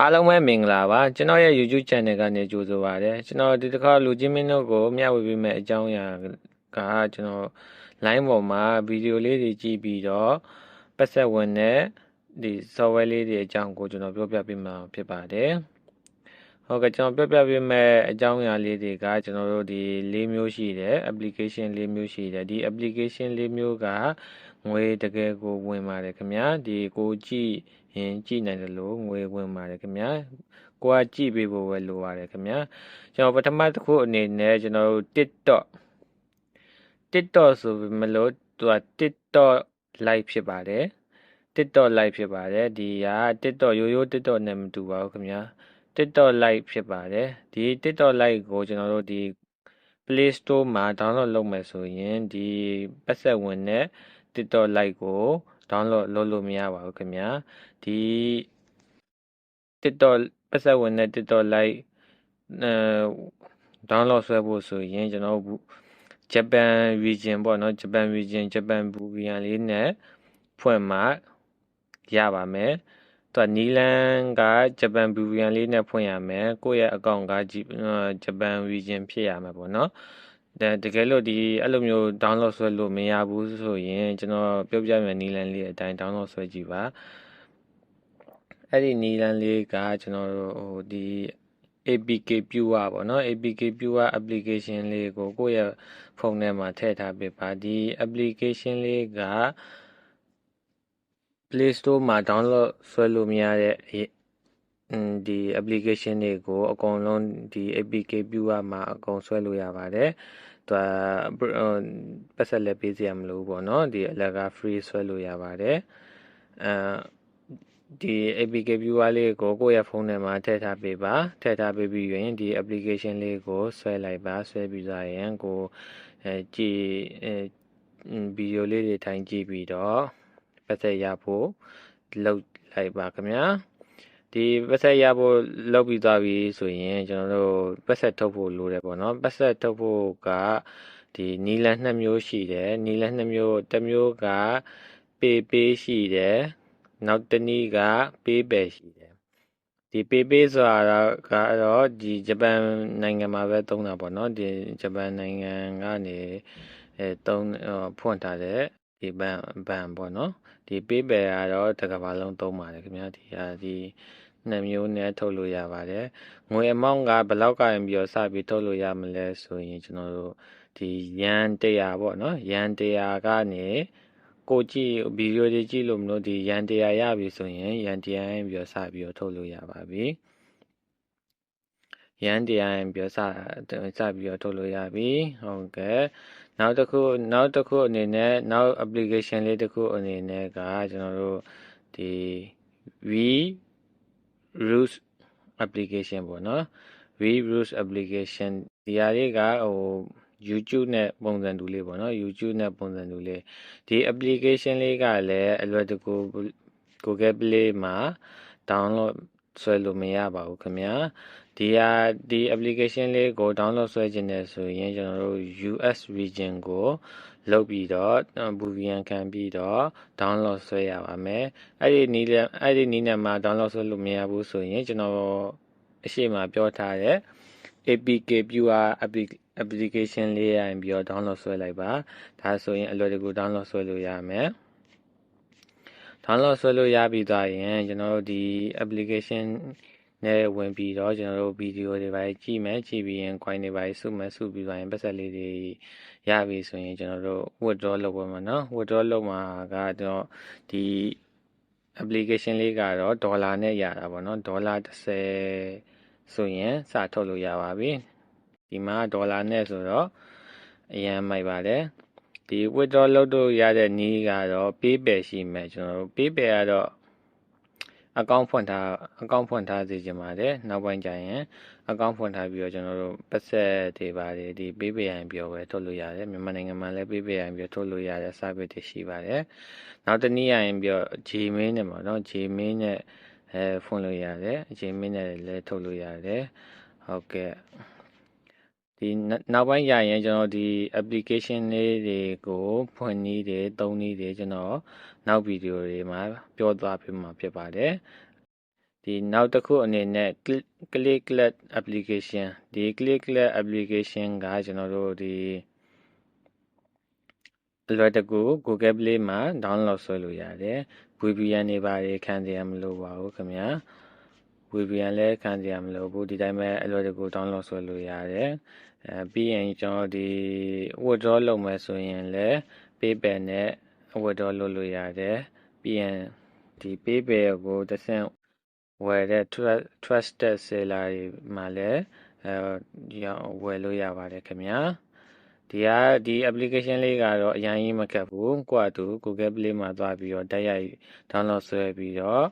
အားလုံးပဲမင်္ဂလာပါကျွန်တော်ရဲ့ YouTube channel ကနေကြိုဆိုပါရစေကျွန်တော်ဒီတစ်ခါလူချင်းမင်းတို့ကိုမျှဝေပေးမယ့်အကြောင်းအရာကကျွန်တော် line ပေါ်မှာဗီဒီယိုလေးတွေကြည့်ပြီးတော့ပတ်သက်ဝင်တဲ့ဒီ software လေးတွေအကြောင်းကိုကျွန်တော်ပြောပြပေးမှာဖြစ်ပါတယ်ဟုတ်ကဲ့ကျွန်တော်ပြောပြပေးမယ့်အကြောင်းအရာလေးတွေကကျွန်တော်တို့ဒီ၄မျိုးရှိတယ် application ၄မျိုးရှိတယ်ဒီ application ၄မျိုးက ငွေတကယ်ကိုဝင်ပါတယ်ခင်ဗျာဒီကိုကြည့်ရင်ကြည့်နိုင်တယ်လို့ငွေဝင်ပါတယ်ခင်ဗျာကိုကကြည့်ပေးဖို့ပဲလိုပါတယ်ခင်ဗျာကျွန်တော်ပထမတစ်ခုအနေနဲ့ကျွန်တော်တို့ TikTok TikTok ဆိုပေမဲ့လို့သူက TikTok live ဖြစ်ပါတယ် TikTok live ဖြစ်ပါတယ်ဒီက TikTok ရိုးရိုး TikTok နဲ့မတူပါဘူးခင်ဗျာ TikTok live ဖြစ်ပါတယ်ဒီ TikTok live ကိုကျွန်တော်တို့ဒီ Play Store မှာ download လုပ်မယ်ဆိုရင်ဒီပတ်သက်ဝင်တဲ့ TikTok live ကို download လုပ်လို့မရပါဘူးခင်ဗျာဒီ TikTok ပတ်သက်ဝင်တဲ့ TikTok live အဲ download ဆွဲဖို့ဆိုရင်ကျွန်တော်တို့ Japan region ပေါ့နော် Japan region Japan Boolean လေးနဲ့ဖွင့်မှရပါမယ်သူကနီလန်က Japan Boolean လေးနဲ့ဖွင့်ရမယ်ကိုယ့်ရဲ့ account က Japan region ဖြစ်ရမယ်ပေါ့နော် ဒါတကယ်လို့ဒီအဲ့လိုမျိုး download ဆွဲလို့မရဘူးဆိုရင်ကျွန်တော်ပြောပြမယ်နီလန်လေးအတိုင်း download ဆွဲကြည့်ပါအဲ့ဒီနီလန်လေးကကျွန်တော်တို့ဟိုဒီ APK Pure ပေါ့နော် APK Pure application လေးကိုကိုယ့်ရဲ့ဖုန်းထဲမှာထည့်ထားပေးပါဒီ application လေးက Play Store မှာ download ဆွဲလို့မရတဲ့ ဒီ application တွေကိုအကုန်လုံးဒီ APK Pure မှာအကုန်ဆွဲလို့ရပါတယ်သူကပတ်ဆက်လက်ပေးစရာမလိုဘူးပေါ့နော်ဒီအလက free ဆွဲလို့ရပါတယ်အဲဒီ APK viewer လေးကိုကိုယ့်ရဲ့ဖုန်းထဲမှာထည့်ထားပေးပါထည့်ထားပေးပြီးရင်ဒီ application လေးကိုဆွဲလိုက်ပါဆွဲပြီးသွားရင်ကိုအဲကြည့်အဲဗီဒီယိုလေးတွေထိုင်ကြည့်ပြီးတော့ပတ်သက်ရဖို့လုပ်လိုက်ပါခင်ဗျာ ဒီပတ်ဆက်ရဖို့လုပ်ပြီးသွားပြီဆိုရင်ကျွန်တော်တို့ပတ်ဆက်ထုတ်ဖို့လိုတယ်ပေါ့နော်ပတ်ဆက်ထုတ်ဖို့ကဒီနီလန်နှစ်မျိုးရှိတယ်နီလန်နှစ်မျိုးတစ်မျိုးကပေပေးရှိတယ်နောက်တနည်းကပေးပယ်ရှိတယ်ဒီပေးပေးဆိုတာကတော့ဒီဂျပန်နိုင်ငံမှာပဲသုံးတာပေါ့နော်ဒီဂျပန်နိုင်ငံကနေအဲသုံးဖွင့်ထားတဲ့ဒီဘန်ဘန်ပေါ့နော်ဒီပေးပယ်ကတော့တစ်ကမ္ဘာလုံးသုံးပါတယ်ခင်ဗျာဒီဟာဒီ နှစ်မျိုးနဲ့ထုတ်လို့ရပါတယ်ငွေအမောင်းကဘယ်လောက်ကရင်ပြီးတော့စပြီးထုတ်လို့ရမလဲဆိုရင်ကျွန်တော်တို့ဒီရန်100ပေါ့နော်ရန်100ကနေကိုကြည့်ဗီဒီယိုတွေကြည့်လို့မလို့ဒီရန်တရားရပြီဆိုရင်ရန်တရားရင်ပြီးတော့စပြီးတော့ထုတ်လို့ရပါပြီရန်တရားရင်ပြီးတော့စစပြီးတော့ထုတ်လို့ရပြီဟုတ်ကဲ့နောက်တစ်ခုနောက်တစ်ခုအနေနဲ့နောက် application လေးတစ်ခုအနေနဲ့ကကျွန်တော်တို့ဒီ v root application ပေါ့နော် v root application ဒီဟာလေးကဟို YouTube နဲ့ပုံစံတူလေးပေါ့နော် YouTube နဲ့ပုံစံတူလေးဒီ application လေးကလည်းအလွယ်တကူ Google Play မှာ download ဆွဲလို့မရပါဘူးခင်ဗျာဒီဟာဒီ application လေးကို download ဆွဲခြင်းနဲ့ဆိုရင်ကျွန်တော်တို့ US region ကို လုပ်ပြီးတော့ Boolean ခံပြီးတော့ download ဆွဲရပါမယ်အဲ့ဒီနီးအဲ့ဒီနီးနဲ့မှာ download ဆွဲလို့မရဘူးဆိုရင်ကျွန်တော်အရှိမပြောထားတဲ့ APK Pure application လေးရရင်ပြီးတော့ download ဆွဲလိုက်ပါဒါဆိုရင်အလွယ်တကူ download ဆွဲလို့ရမယ် download ဆွဲလို့ရပြီးသွားရင်ကျွန်တော်တို့ဒီ application နဲ့ဝင်ပြီးတော့ကျွန်တော်တို့ဗီဒီယိုတွေပါကြည့်မယ်ကြည့်ပြီးရင် coin တွေပါစုမယ်စုပြီးသွားရင်ပတ်သက်လေးတွေရပြီဆိုရင်ကျွန်တော်တို့ withdraw လုပ်ပါမယ်နော် withdraw လုပ်မှာကတော့ဒီ application လေးကတော့ဒေါ်လာနဲ့ရတာပေါ့နော်ဒေါ်လာ30ဆိုရင်စထုတ်လို့ရပါပြီဒီမှာဒေါ်လာနဲ့ဆိုတော့အရင်မိုက်ပါတယ်ဒီ withdraw လုပ်လို့ရတဲ့နည်းကတော့ PayPal ရှိမယ်ကျွန်တော်တို့ PayPal ကတော့ အကောင့်ဖွင့်ထားအကောင့်ဖွင့်ထားစေချင်ပါတယ်နောက်ပိုင်းကျရင်အကောင့်ဖွင့်ထားပြီးတော့ကျွန်တော်တို့ပတ်ဆက်တွေပါတယ်ဒီ PayPal ရင်ပြောပဲထုတ်လို့ရတယ်မြန်မာနိုင်ငံမှာလည်း PayPal ရင်ပြောထုတ်လို့ရတဲ့ service တွေရှိပါတယ်နောက်တနည်းရင်ပြော Gmail နဲ့ပေါ့နော် Gmail နဲ့အဲဖွင့်လို့ရတယ်အချိန်မင်းနဲ့လည်းထုတ်လို့ရတယ်ဟုတ်ကဲ့ ဒီနောက်ပိုင်းရရင်ကျွန်တော်ဒီ application လေးတွေကိုဖွင့်နည်းတွေသုံးနည်းတွေကျွန်တော်နောက်ဗီဒီယိုတွေမှာပြောသွားပြမှာဖြစ်ပါတယ်ဒီနောက်တစ်ခုအနေနဲ့ Click- Clicklet application ဒီ Clicklet application ကကျွန်တော်တို့ဒီအလွယ်တကူ Google Play မှာ download ဆွဲလို့ရတယ် VPN တွေပါတယ်ခံစရာမလိုပါဘူးခင်ဗျာ VPN လည်းခံစရာမလိုဘူးဒီတိုင်းပဲအလွယ်တကူ download ဆွဲလို့ရတယ်အဲပြီးရင်ကျွန်တော်ဒီ withdraw လုပ်မယ်ဆိုရင်လည်း PayPal နဲ့ withdraw လုပ်လို့ရတယ်ပြီးရင်ဒီ PayPal ကိုတစ်ဆင့်ဝယ်တဲ့ trust- trusted seller တွေမှာလည်းအဲရောင်းဝယ်လို့ရပါတယ်ခင်ဗျာဒီကဒီ application လေးကတော့အရင်ကြီးမခက်ဘူးကိုယ့်အတူ Google Play မှာသွားပြီးတော့တိုက်ရိုက် download ဆွဲပြီးတော့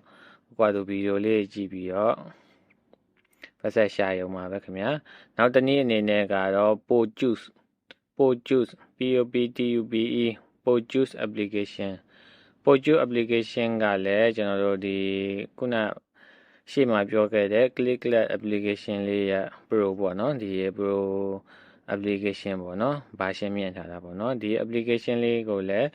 ကိုယ့်အတူဗီဒီယိုလေးကြည့်ပြီးတော့ပတ်သက်ရှာရုံမှာပဲခင်ဗျာနောက်တစ်နည်းအနေနဲ့ကတော့ Pojuice Pojuice P O P T U B E Pojuice application Pojuice application ကလည်းကျွန်တော်တို့ဒီခုနရှေ့မှာပြောခဲ့တဲ့ Clicklet application လေးရ Pro ပေါ့နော်ဒီ Pro application ပေါ့နော် version မြင့်ထားတာပေါ့နော်ဒီ application လေးကိုလည်း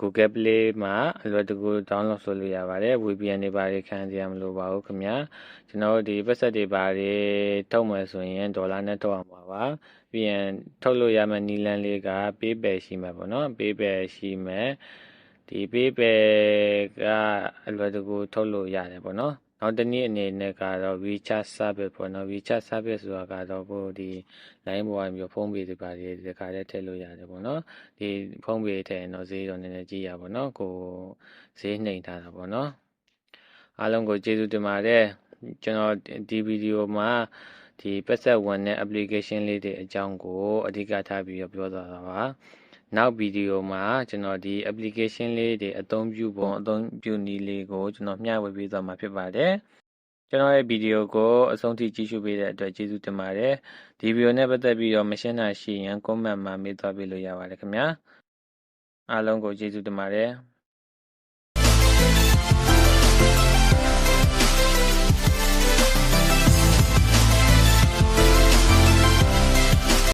Google Play မှာအလွယ်တကူ download လုပ်လို့ရပါတယ် VPN တွေပါခံစရာမလိုပါဘူးခင်ဗျာကျွန်တော်တို့ဒီပတ်သက်တွေပါတွေထုတ်မယ်ဆိုရင်ဒေါ်လာနဲ့ထုတ်အောင်ပါပါပြီးရင်ထုတ်လို့ရမယ့်နီလန်းလေးက PayPal ရှိမှာပေါ့နော် PayPal ရှိမယ်ဒီ PayPal ကအလွယ်တကူထုတ်လို့ရတယ်ပေါ့နော် နောက်တစ်နည်းအနေနဲ့ကတော့ WeChat service ပေါ့နော် WeChat service ဆိုတာကတော့ကိုဒီ line ပေါ်ကမျိုးဖုန်းပေတွေပါတယ်ဒီခါတည်းထည့်လို့ရတယ်ပေါ့နော်ဒီဖုန်းပေထည့်ရင်တော့ဈေးတော့နည်းနည်းကြီးရပါတော့ကိုဈေးနှိမ်ထားတာပေါ့နော်အားလုံးကိုကျေးဇူးတင်ပါတယ်ကျွန်တော်ဒီဗီဒီယိုမှာဒီပတ်သက်ဝင်တဲ့ application လေးတွေအကြောင်းကိုအဓိကထားပြီးတော့ပြောသွားတာပါ နောက်ဗီဒီယိုမှာကျွန်တော်ဒီ application လေးတွေအသုံးပြုပုံအသုံးပြုနည်းလေးကိုကျွန်တော်မျှဝေပေးသွားမှာဖြစ်ပါတယ်ကျွန်တော်ရဲ့ဗီဒီယိုကိုအဆုံးထိကြည့်ရှုပေးတဲ့အတွက်ကျေးဇူးတင်ပါတယ်ဒီဗီဒီယိုနဲ့ပတ်သက်ပြီးတော့မရှင်းတာရှိရင် comment မှာမေးသွားပေးလို့ရပါတယ်ခင်ဗျာအားလုံးကိုကျေးဇူးတင်ပါတယ်